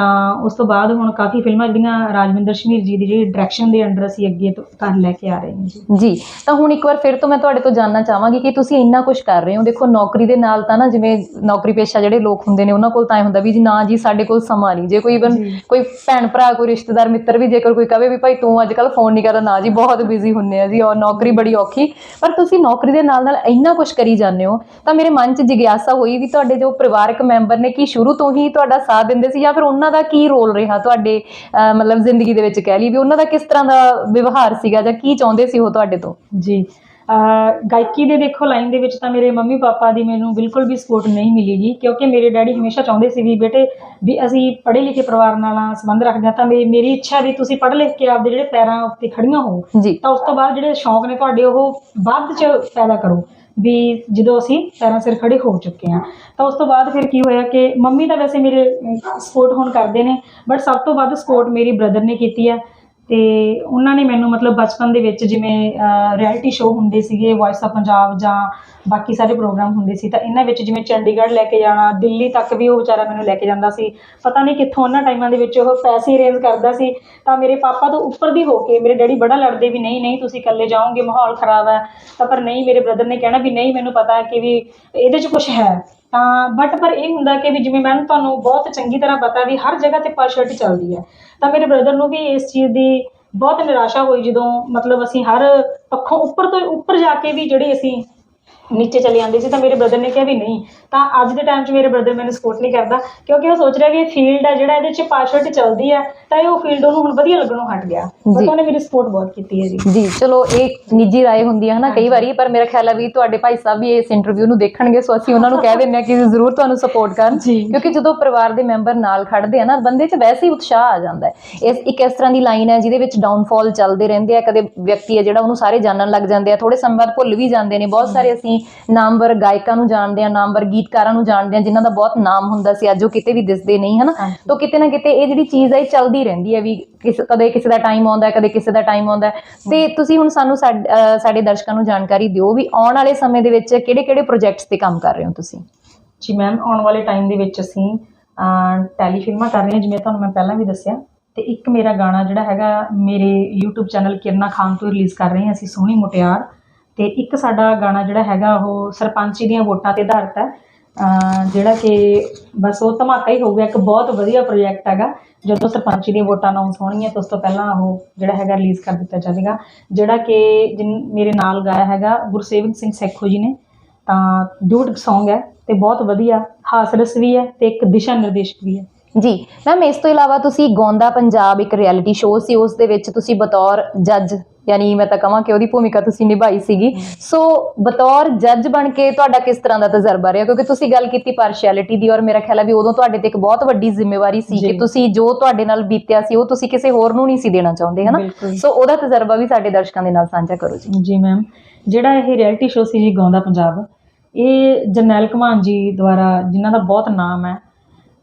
ਤਾਂ ਉਸ ਤੋਂ ਬਾਅਦ ਹੁਣ ਕਾਫੀ ਫਿਲਮਾਂ ਜਿਹੜੀਆਂ ਰਾਜਵਿੰਦਰ ਸ਼ਮੀਰ ਜੀ ਦੀ ਜਿਹੜੀ ਡਾਇਰੈਕਸ਼ਨ ਦੇ ਅੰਡਰ ਅਸੀਂ ਅੱਗੇ ਕਰ ਲੈ ਕੇ ਆ ਰਹੇ ਹਾਂ ਜੀ। ਜੀ ਤਾਂ ਹੁਣ ਇੱਕ ਵਾਰ ਫਿਰ ਤੋਂ ਮੈਂ ਤੁਹਾਡੇ ਤੋਂ ਜਾਨਣਾ ਚਾਹਾਂਗੀ ਕਿ ਤੁਸੀਂ ਇੰਨਾ ਕੁਝ ਕਰ ਰਹੇ ਹੋ। ਦੇਖੋ ਨੌਕਰੀ ਦੇ ਨਾਲ ਤਾਂ ਨਾ ਜਿਵੇਂ ਨੌਕਰੀ ਪੇਸ਼ਾ ਜਿਹੜੇ ਲੋਕ ਹੁੰਦੇ ਨੇ ਉਹਨਾਂ ਕੋਲ ਤਾਂ ਇਹ ਹੁੰਦਾ ਵੀ ਜੀ ਨਾ ਜੀ ਸਾਡੇ ਕੋਲ ਸਮਾਂ ਨਹੀਂ। ਜੇ ਕੋਈ ਜੀ। ਕੋਈ ਭੈਣ ਭਰਾ ਕੋਈ ਰਿਸ਼ਤੇਦਾਰ ਮਿੱਤਰ ਵੀ ਜੇਕਰ ਕੋਈ ਕਵੇ ਵੀ ਭਾਈ ਤੂੰ ਅੱਜ ਕੱਲ ਫੋਨ ਨਹੀਂ ਕਰਦਾ ਨਾ ਜੀ ਬਹੁਤ ਬਿਜ਼ੀ ਹੁੰਨੇ ਆ ਜੀ ਔਰ ਨੌਕਰੀ ਬੜੀ ਔਖੀ। ਪਰ ਤੁਸੀਂ ਨੌਕਰੀ ਦੇ ਨਾਲ ਨਾਲ ਇੰਨਾ ਕੁਝ ਕਰੀ ਜਾਂਦੇ ਹੋ ਤਾਂ ਮੇਰੇ ਮਨ 'ਚ ਜਿਗਿਆਸਾ ਹੋਈ ਵੀ ਤੁਹਾਡੇ ਜੋ ਪਰਿਵਾਰਕ ਮੈਂਬਰ ਨੇ ਕੀ ਸ਼ੁਰੂ ਤੋਂ ਹੀ ਤੁਹਾਡਾ ਸਾਥ ਦਿੰਦੇ ਸੀ ਜਾਂ ਫਿਰ ਉਹਨਾਂ ਦਾ ਕੀ ਰੋਲ ਰਿਹਾ ਤੁਹਾਡੇ ਮਤਲਬ ਜ਼ਿੰਦਗੀ ਦੇ ਵਿੱਚ ਕਹਿ ਲਈ ਵੀ ਉਹਨਾਂ ਦਾ ਕਿਸ ਤਰ੍ਹਾਂ ਦਾ ਵਿਵਹਾਰ ਸੀਗਾ ਜਾਂ ਕੀ ਚਾਹੁੰਦੇ ਸੀ ਉਹ ਤੁਹਾਡੇ ਤੋਂ? ਜੀ ਗਾਇਕੀ ਦੇ ਦੇਖੋ ਲਾਈਨ ਦੇ ਵਿੱਚ ਤਾਂ ਮੇਰੇ ਮੰਮੀ ਪਾਪਾ ਦੀ ਮੈਨੂੰ ਬਿਲਕੁਲ ਵੀ ਸਪੋਰਟ ਨਹੀਂ ਮਿਲੀ ਜੀ ਕਿਉਂਕਿ ਮੇਰੇ ਡੈਡੀ ਹਮੇਸ਼ਾ ਚਾਹੁੰਦੇ ਸੀ ਵੀ ਬੇਟੇ ਵੀ ਅਸੀਂ ਪੜ੍ਹੇ ਲਿਖੇ ਪਰਿਵਾਰ ਨਾਲ ਸੰਬੰਧ ਰੱਖਦੇ ਹਾਂ ਤਾਂ ਮੇਰੀ ਮੇਰੀ ਇੱਛਾ ਵੀ ਤੁਸੀਂ ਪੜ੍ਹ ਲਿਖ ਕੇ ਆਪਦੇ ਜਿਹੜੇ ਪੈਰਾਂ ਉੱਤੇ ਖੜੀਆਂ ਹੋ ਤਾਂ ਉਸ ਤੋਂ ਬਾਅਦ ਜਿਹੜੇ ਸ਼ੌਂਕ ਨੇ ਤੁਹਾਡੇ ਉਹ ਵੱਧ ਚ ਪੈਦਾ ਕਰੋ। ਵੀ ਜਦੋਂ ਅਸੀਂ ਪੈਰਾਂ ਸਿਰ ਖੜੇ ਹੋ ਚੁੱਕੇ ਹਾਂ, ਤਾਂ ਉਸ ਤੋਂ ਬਾਅਦ ਫਿਰ ਕੀ ਹੋਇਆ ਕਿ ਮੰਮੀ ਤਾਂ ਵੈਸੇ ਮੇਰੇ ਸਪੋਰਟ ਹੁਣ ਕਰਦੇ ਨੇ ਬਟ ਸਭ ਤੋਂ ਵੱਧ ਸਪੋਰਟ ਮੇਰੀ ਬ੍ਰਦਰ ਨੇ ਕੀਤੀ ਹੈ। ਤੇ ਉਹਨਾਂ ਨੇ ਮੈਨੂੰ ਮਤਲਬ ਬਚਪਨ ਦੇ ਵਿੱਚ ਜਿਵੇਂ ਰਿਐਲਿਟੀ ਸ਼ੋਅ ਹੁੰਦੇ ਸੀਗੇ ਵੌਇਸ ਆਫ ਪੰਜਾਬ ਜਾਂ ਬਾਕੀ ਸਾਰੇ ਪ੍ਰੋਗਰਾਮ ਹੁੰਦੇ ਸੀ, ਤਾਂ ਇਹਨਾਂ ਵਿੱਚ ਜਿਵੇਂ ਚੰਡੀਗੜ੍ਹ ਲੈ ਕੇ ਜਾਣਾ, ਦਿੱਲੀ ਤੱਕ ਵੀ ਉਹ ਵਿਚਾਰਾ ਮੈਨੂੰ ਲੈ ਕੇ ਜਾਂਦਾ ਸੀ। ਪਤਾ ਨਹੀਂ ਕਿੱਥੋਂ ਉਹਨਾਂ ਟਾਈਮਾਂ ਦੇ ਵਿੱਚ ਉਹ ਪੈਸੇ ਰੇਜ਼ ਕਰਦਾ ਸੀ, ਤਾਂ ਮੇਰੇ ਪਾਪਾ ਤੋਂ ਉੱਪਰ ਦੀ ਹੋ ਕੇ ਮੇਰੇ ਡੈਡੀ ਬੜਾ ਲੜਦੇ ਵੀ ਨਹੀਂ ਨਹੀਂ ਤੁਸੀਂ ਇਕੱਲੇ ਜਾਓਗੇ, ਮਾਹੌਲ ਖਰਾਬ ਹੈ। ਤਾਂ ਪਰ ਨਹੀਂ, ਮੇਰੇ ਬ੍ਰਦਰ ਨੇ ਕਹਿਣਾ ਵੀ ਨਹੀਂ, ਮੈਨੂੰ ਪਤਾ ਕਿ ਵੀ ਇਹਦੇ 'ਚ ਕੁਝ ਹੈ। ਤਾਂ ਬਟ ਪਰ ਇਹ ਹੁੰਦਾ ਕਿ ਵੀ ਜਿਵੇਂ ਮੈਨੂੰ ਤੁਹਾਨੂੰ ਬਹੁਤ ਚੰਗੀ ਤਰ੍ਹਾਂ ਪਤਾ ਵੀ ਹਰ ਜਗ੍ਹਾ ਤੇ ਪਾਰਸ਼ਲਿਟੀ ਚੱਲਦੀ ਹੈ। ਤਾਂ ਮੇਰੇ ਬ੍ਰਦਰ ਨੂੰ ਵੀ ਇਸ ਚੀਜ਼ ਦੀ ਬਹੁਤ ਨਿਰਾਸ਼ਾ ਹੋਈ ਜਦੋਂ ਮਤਲਬ ਅਸੀਂ ਹਰ ਪੱਖੋਂ ਉੱਪਰ ਤੋਂ ਉੱਪਰ ਜਾ ਕੇ ਵੀ ਜਿਹੜੇ ਅਸੀਂ ਨੀਚੇ ਚਲੇ ਜਾਂਦੇ ਸੀ ਤਾਂ ਮੇਰੇ ਬ੍ਰਦਰ ਨੇ ਕਿਹਾ ਵੀ ਨਹੀਂ ਤਾਂ ਅੱਜ ਦੇ ਟਾਈਮ 'ਚ ਮੇਰੇ ਬ੍ਰਦਰ ਮੈਨੂੰ ਸਪੋਰਟ ਨਹੀਂ ਕਰਦਾ ਕਿਉਂਕਿ ਉਹ ਸੋਚ ਰਿਹਾ ਵੀ ਇਹ ਫੀਲਡ ਹੈ ਜਿਹੜਾ ਇਹਦੇ 'ਚ ਪਾਰਸ਼ਲਿਟੀ ਚੱਲਦੀ ਹੈ ਤਾਂ ਇਹ ਉਹ ਫੀਲਡ ਉਹਨੂੰ ਹੁਣ ਵਧੀਆ ਲੱਗਣੋਂ ਹਟ ਗਿਆ। ਬਟ ਉਹਨੇ ਮੇਰੀ ਸਪੋਰਟ ਬਹੁਤ ਕੀਤੀ ਹੈ ਜੀ। ਜੀ ਚਲੋ ਇਹ ਨਿੱਜੀ ਰਾਏ ਹੁੰਦੀ ਹੈ ਹਨਾ ਕਈ ਵਾਰੀ ਪਰ ਮੇਰਾ ਖਿਆਲ ਹੈ ਵੀ ਤੁਹਾਡੇ ਭਾਈ ਸਾਹਿਬ ਵੀ ਇਸ ਇੰਟਰਵਿਊ ਨੂੰ ਦੇਖਣਗੇ ਸੋ ਅਸੀਂ ਉਹਨਾਂ ਨੂੰ ਕਹਿ ਦਿੰਦੇ ਹਾਂ ਕਿ ਜ਼ਰੂਰ ਤੁਹਾਨੂੰ ਸਪੋਰਟ ਕਰਨ। ਕਿਉਂਕਿ ਜਦੋਂ ਪਰਿਵਾਰ ਦੇ ਮੈਂਬਰ ਨਾਲ ਖੜਦੇ ਆ ਨਾ ਬੰਦੇ 'ਚ ਵੈਸੇ ਹੀ ਉਤਸ਼ਾਹ ਆ ਜਾਂਦਾ ਹੈ। ਇਸ ਇੱਕ ਇਸ ਤਰ੍ਹਾਂ ਦੀ ਲਾਈਨ ਹੈ ਜਿਹਦੇ ਵਿੱਚ ਡਾਊਨਫਾਲ ਚੱਲਦੇ ਰਹਿੰਦੇ ਆ ਕਦੇ ਵਿਅਕਤੀ ਹੈ ਜਿਹੜਾ ਉਹਨੂੰ ਸਾਰੇ ਜਾਣਨ ਲੱਗ ਜਾਂਦੇ ਆ ਥੋੜੇ ਸਮੇਂ ਬਾਅਦ ਭੁੱਲ ਵੀ ਜਾਂਦੇ ਨੇ ਬਹੁਤ ਸਾਰੇ ਅਸੀਂ ਨਾਮਵਰ ਗਾਇਕਾਂ ਨੂੰ ਜਾਣਦੇ ਆ ਨਾਮਵਰ ਗੀਤਕਾਰਾਂ ਨੂੰ ਜਾਣਦੇ ਆ ਜਿਨ੍ਹਾਂ ਦਾ ਬਹੁਤ ਨਾਮ ਹੁੰਦਾ ਸੀ ਅੱਜ ਉਹ ਕਿਤੇ ਵੀ ਦਿਸਦੇ ਨਹੀਂ ਹਨਾ। ਤਾਂ ਕਿਤੇ ਨਾ ਕਿਤੇ ਇਹ ਜਿਹੜੀ ਚੀਜ਼ ਹੈ ਚੱਲਦੀ ਰਹਿੰਦੀ ਹੈ ਵੀ ਕਿਸ ਕਦੇ ਕਿਸੇ ਦਾ ਟਾਈਮ ਆਉਂਦਾ ਹੈ, ਕਦੇ ਕਿਸੇ ਦਾ ਟਾਈਮ ਆਉਂਦਾ ਹੈ। ਤੇ ਤੁਸੀਂ ਹੁਣ ਸਾਨੂੰ ਸਾਡੇ ਦਰਸ਼ਕਾਂ ਨੂੰ ਜਾਣਕਾਰੀ ਦਿਓ ਵੀ ਆਉਣ ਵਾਲੇ ਸਮੇਂ ਦੇ ਵਿੱਚ ਕਿਹੜੇ-ਕਿਹੜੇ ਪ੍ਰੋਜੈਕਟਸ ਤੇ ਕੰਮ ਕਰ ਰਹੇ ਹੋ ਤੁਸੀਂ ਜੀ ਮੈਮ ਆਉਣ ਵਾਲੇ ਟਾਈਮ ਦੇ ਵਿੱਚ ਅਸੀਂ ਟੈਲੀਫਿਲਮਾਂ ਕਰ ਰਹੇ ਹਾਂ ਜਿਵੇਂ ਤੁਹਾਨੂੰ ਮੈਂ ਪਹਿਲਾਂ ਵੀ ਦੱਸਿਆ ਤੇ ਇੱਕ ਮੇਰਾ ਗਾਣਾ ਜਿਹੜਾ ਹੈਗਾ ਮੇਰੇ YouTube ਚੈਨਲ ਕਿਰਨਾ ਖਾਨ ਤੋਂ ਰਿਲੀਜ਼ ਕਰ ਰਹੇ ਹਾਂ ਅਸੀਂ ਸੋਹਣੀ ਮੁਟਿਆਰ ਤੇ ਇੱਕ ਸਾਡਾ ਗਾਣਾ ਜਿਹੜਾ ਹੈਗਾ ਉਹ ਸਰਪੰਚੀ ਦੀਆਂ ਵੋਟਾਂ ਤੇ ਆਧਾਰਿਤ ਹੈ। ਜਿਹੜਾ ਕਿ ਬਸ ਉਹ ਧਮਾਕਾ ਹੀ ਹੋਊਗਾ, ਇੱਕ ਬਹੁਤ ਵਧੀਆ ਪ੍ਰੋਜੈਕਟ ਹੈਗਾ। ਜਦੋਂ ਸਰਪੰਚੀ ਦੀਆਂ ਵੋਟਾਂ ਅਨਾਉਂਸ ਹੋਣਗੀਆਂ, ਤਾਂ ਉਸ ਤੋਂ ਪਹਿਲਾਂ ਉਹ ਜਿਹੜਾ ਹੈਗਾ ਰਿਲੀਜ਼ ਕਰ ਦਿੱਤਾ ਜਾਵੇਗਾ। ਜਿਹੜਾ ਕਿ ਜਿਨ ਮੇਰੇ ਨਾਲ ਗਾਇਆ ਹੈਗਾ ਗੁਰਸੇਵਕ ਸਿੰਘ ਸੈਖੋ ਜੀ ਨੇ, ਤਾਂ ਡਿਊਟ ਸੌਂਗ ਹੈ ਤੇ ਬਹੁਤ ਵਧੀਆ ਹਾਸਰਸ ਵੀ ਹੈ ਤੇ ਇੱਕ ਦਿਸ਼ਾ ਨਿਰਦੇਸ਼ਕ ਵੀ ਹੈ। ਜੀ। ਮੈਮ ਇਸ ਤੋਂ ਇਲਾਵਾ ਤੁਸੀਂ ਗਾਉਂਦਾ ਪੰਜਾਬ ਇੱਕ ਰਿਐਲਿਟੀ ਸ਼ੋਅ ਸੀ ਉਸ ਦੇ ਵਿੱਚ ਤੁਸੀਂ ਬਤੌਰ ਜੱਜ ਯਾਨੀ ਮੈਂ ਤਾਂ ਕਹਾਂ ਕਿ ਉਹਦੀ ਭੂਮਿਕਾ ਤੁਸੀਂ ਨਿਭਾਈ ਸੀਗੀ। ਸੋ ਬਤੌਰ ਜੱਜ ਬਣ ਕੇ ਤੁਹਾਡਾ ਕਿਸ ਤਰ੍ਹਾਂ ਦਾ ਤਜਰਬਾ ਰਿਹਾ? ਕਿਉਂਕਿ ਤੁਸੀਂ ਗੱਲ ਕੀਤੀ ਪਾਰਸ਼ੈਲਿਟੀ ਦੀ ਔਰ ਮੇਰਾ ਖਿਆਲ ਹੈ ਵੀ ਉਦੋਂ ਤੁਹਾਡੇ ਤੇ ਇੱਕ ਬਹੁਤ ਵੱਡੀ ਜ਼ਿੰਮੇਵਾਰੀ ਸੀ ਕਿ। ਤੁਸੀਂ ਜੋ ਤੁਹਾਡੇ ਨਾਲ ਬੀਤਿਆ ਸੀ ਉਹ ਤੁਸੀਂ ਕਿਸੇ ਹੋਰ ਨੂੰ ਨਹੀਂ ਸੀ ਦੇਣਾ ਚਾਹੁੰਦੇ ਹਨਾ। ਸੋ ਉਹਦਾ ਤਜਰਬਾ ਵੀ ਸਾਡੇ ਦਰਸ਼ਕਾਂ ਦੇ ਨਾਲ ਸਾਂਝਾ ਕਰੋ ਜੀ। ਜੀ ਮੈਮ ਜਿਹੜਾ ਇਹ ਰਿਐਲਿਟੀ ਸ਼ੋਅ ਸੀ ਜੀ ਗਾਉਂਦਾ ਪੰਜਾਬ ਇਹ ਜਰਨੈਲ ਕਮਾਨ ਜੀ ਦੁਆਰਾ ਜਿਨ੍ਹਾਂ ਦਾ ਬਹੁਤ ਨਾਮ ਹੈ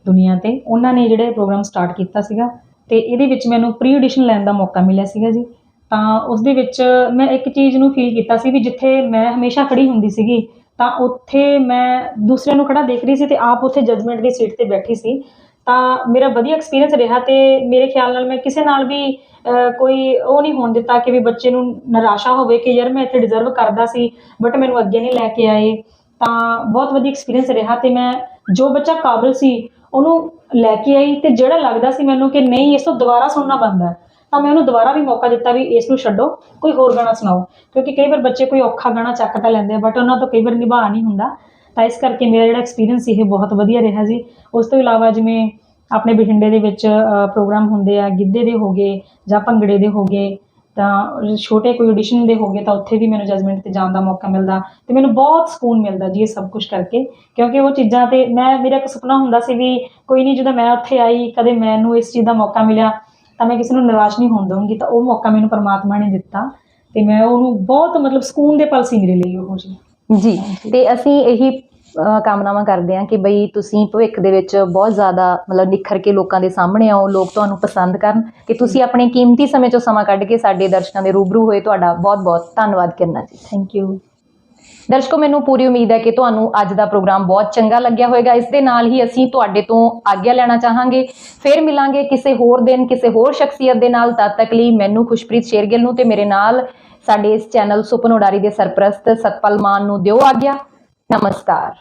ਦੁਨੀਆ ਤੇ। ਉਹਨਾਂ ਨੇ ਜਿਹੜੇ ਪ੍ਰੋਗਰਾਮ ਸਟਾਰਟ ਕੀਤਾ ਸੀਗਾ ਤੇ ਇਹਦੇ ਵਿੱਚ ਮੈਨੂੰ ਪ੍ਰੀ ਆਡੀਸ਼ਨ ਲੈਣ ਦਾ ਮੌਕਾ ਮਿਲਿਆ ਸੀਗਾ ਜੀ। ਤਾਂ ਉਸ ਦੇ ਵਿੱਚ ਮੈਂ ਇੱਕ ਚੀਜ਼ ਨੂੰ ਫੀਲ ਕੀਤਾ ਸੀ ਵੀ ਜਿੱਥੇ ਮੈਂ ਹਮੇਸ਼ਾ ਖੜੀ ਹੁੰਦੀ ਸੀਗੀ, ਤਾਂ ਉੱਥੇ ਮੈਂ ਦੂਸਰਿਆਂ ਨੂੰ ਖੜਾ ਦੇਖ ਰਹੀ ਸੀ ਤੇ ਆਪ ਉੱਥੇ ਜਜਮੈਂਟ ਦੀ ਸੀਟ ਤੇ ਬੈਠੀ ਸੀ। ਤਾਂ ਮੇਰਾ ਵਧੀਆ ਐਕਸਪੀਰੀਅੰਸ ਰਿਹਾ ਤੇ ਮੇਰੇ ਖਿਆਲ ਨਾਲ ਮੈਂ ਕਿਸੇ ਨਾਲ ਵੀ ਕੋਈ ਉਹ ਨਹੀਂ ਹੋਣ ਦਿੱਤਾ ਕਿ ਵੀ ਬੱਚੇ ਨੂੰ ਨਿਰਾਸ਼ਾ ਹੋਵੇ ਕਿ ਯਾਰ ਮੈਂ ਇੱਥੇ ਡਿਜ਼ਰਵ ਕਰਦਾ ਸੀ ਬਟ ਮੈਨੂੰ ਅੱਗੇ ਨਹੀਂ ਲੈ ਕੇ ਆਏ। ਤਾਂ ਬਹੁਤ ਵਧੀਆ ਐਕਸਪੀਰੀਅੰਸ ਰਿਹਾ ਤੇ ਮੈਂ ਜੋ ਬੱਚਾ ਕਾਬਿਲ ਸੀ ਉਹਨੂੰ ਲੈ ਕੇ ਆਈ ਤੇ ਜਿਹੜਾ ਲੱਗਦਾ ਸੀ ਮੈਨੂੰ ਕਿ ਨਹੀਂ, ਇਸ ਤੋਂ ਦੁਬਾਰਾ ਸੁਣਨਾ ਬਣਦਾ ਤਾਂ ਮੈਂ ਉਹਨੂੰ ਦੁਬਾਰਾ ਵੀ ਮੌਕਾ ਦਿੱਤਾ ਵੀ ਇਸ ਨੂੰ ਛੱਡੋ, ਕੋਈ ਹੋਰ ਗਾਣਾ ਸੁਣਾਓ। ਕਿਉਂਕਿ ਕਈ ਵਾਰ ਬੱਚੇ ਕੋਈ ਔਖਾ ਗਾਣਾ ਚੱਕ ਤਾਂ ਲੈਂਦੇ ਆ ਬਟ ਉਹਨਾਂ ਤੋਂ ਕਈ ਵਾਰ ਨਿਭਾ ਨਹੀਂ ਹੁੰਦਾ। ਤਾਂ ਇਸ ਕਰਕੇ ਮੇਰਾ ਜਿਹੜਾ ਐਕਸਪੀਰੀਅੰਸ ਸੀ, ਇਹ ਬਹੁਤ ਵਧੀਆ ਰਿਹਾ ਜੀ। ਉਸ ਤੋਂ ਇਲਾਵਾ ਜਿਵੇਂ ਆਪਣੇ ਬਠਿੰਡੇ ਦੇ ਵਿੱਚ ਪ੍ਰੋਗਰਾਮ ਹੁੰਦੇ ਆ, ਗਿੱਧੇ ਦੇ ਹੋਗੇ ਜਾਂ ਭੰਗੜੇ ਦੇ ਹੋਗੇ ਤਾਂ ਛੋਟੇ ਕੋਈ ਆਡੀਸ਼ਨ ਦੇ ਹੋਗੇ ਤਾਂ ਉੱਥੇ ਵੀ ਮੈਨੂੰ ਜਜਮੈਂਟ ਤੇ ਜਾਣ ਦਾ ਮੌਕਾ ਮਿਲਦਾ ਤੇ ਮੈਨੂੰ ਬਹੁਤ ਸਕੂਨ ਮਿਲਦਾ ਜੀ ਇਹ ਸਭ ਕੁਝ ਕਰਕੇ, ਕਿਉਂਕਿ ਉਹ ਚੀਜ਼ਾਂ ਤੇ ਮੈਂ, ਮੇਰਾ ਇੱਕ ਸੁਪਨਾ ਹੁੰਦਾ ਸੀ ਵੀ ਕੋਈ ਨਹੀਂ ਜਦੋਂ ਮੈਂ ਉੱਥੇ ਆਈ, ਕਦੇ ਮੈਨੂੰ ਇਸ ਚੀਜ਼ ਦਾ ਮੌਕਾ ਮਿਲਿਆ ਤਾਂ ਮੈਂ ਕਿਸੇ ਨੂੰ ਨਿਰਾਸ਼ ਨਹੀਂ ਹੋਣ ਦਊਂਗੀ, ਤਾਂ ਉਹ ਮੌਕਾ ਮੈਨੂੰ ਪਰਮਾਤਮਾ ਨੇ ਦਿੱਤਾ ਤੇ ਮੈਂ ਉਹਨੂੰ ਬਹੁਤ ਮਤਲਬ ਸਕੂਨ ਦੇ ਪਲ ਸੀ ਮੇਰੇ ਲਈ ਉਹ ਜੀ। ਜੀ, ਤੇ ਅਸੀਂ ਇਹੀ ਕਾਮਨਾਵਾਂ ਕਰਦੇ ਹਾਂ ਕਿ ਬਈ ਤੁਸੀਂ ਭਵਿੱਖ ਦੇ ਵਿੱਚ ਬਹੁਤ ਜ਼ਿਆਦਾ ਮਤਲਬ ਨਿਖਰ ਕੇ ਲੋਕਾਂ ਦੇ ਸਾਹਮਣੇ ਆਓ ਲੋਕ ਤੁਹਾਨੂੰ ਪਸੰਦ ਕਰਨ ਕਿ ਤੁਸੀਂ ਆਪਣੇ ਕੀਮਤੀ ਸਮੇਂ ਚੋਂ ਸਮਾਂ ਕੱਢ ਕੇ ਸਾਡੇ ਦਰਸ਼ਕਾਂ ਦੇ ਰੂਬਰੂ ਹੋਏ। ਤੁਹਾਡਾ ਬਹੁਤ-ਬਹੁਤ ਧੰਨਵਾਦ ਕਰਨਾ ਜੀ। ਥੈਂਕ ਯੂ ਦਰਸ਼ਕੋ ਮੈਨੂੰ ਪੂਰੀ ਉਮੀਦ ਹੈ ਕਿ ਤੁਹਾਨੂੰ ਅੱਜ ਦਾ ਪ੍ਰੋਗਰਾਮ ਬਹੁਤ ਚੰਗਾ ਲੱਗਿਆ ਹੋਵੇਗਾ ਇਸ ਦੇ ਨਾਲ ਹੀ ਅਸੀਂ ਤੁਹਾਡੇ ਤੋਂ ਆਗਿਆ ਲੈਣਾ ਚਾਹਾਂਗੇ। ਫਿਰ ਮਿਲਾਂਗੇ ਕਿਸੇ ਹੋਰ ਦਿਨ ਕਿਸੇ ਹੋਰ ਸ਼ਖਸੀਅਤ ਦੇ ਨਾਲ। ਤਦ ਤੱਕ ਲਈ ਮੈਨੂੰ ਖੁਸ਼ਪ੍ਰੀਤ ਸ਼ੇਰਗਿੱਲ ਨੂੰ ਤੇ ਮੇਰੇ ਨਾਲ ਸਾਡੇ ਇਸ ਚੈਨਲ ਸੁਪਨ ਉਡਾਰੀ ਦੇ ਸਰਪ੍ਰਸਤ ਸਤਪਾਲ ਮਾਨ ਨੂੰ ਦਿਓ ਆਗਿਆ। ਨਮਸਕਾਰ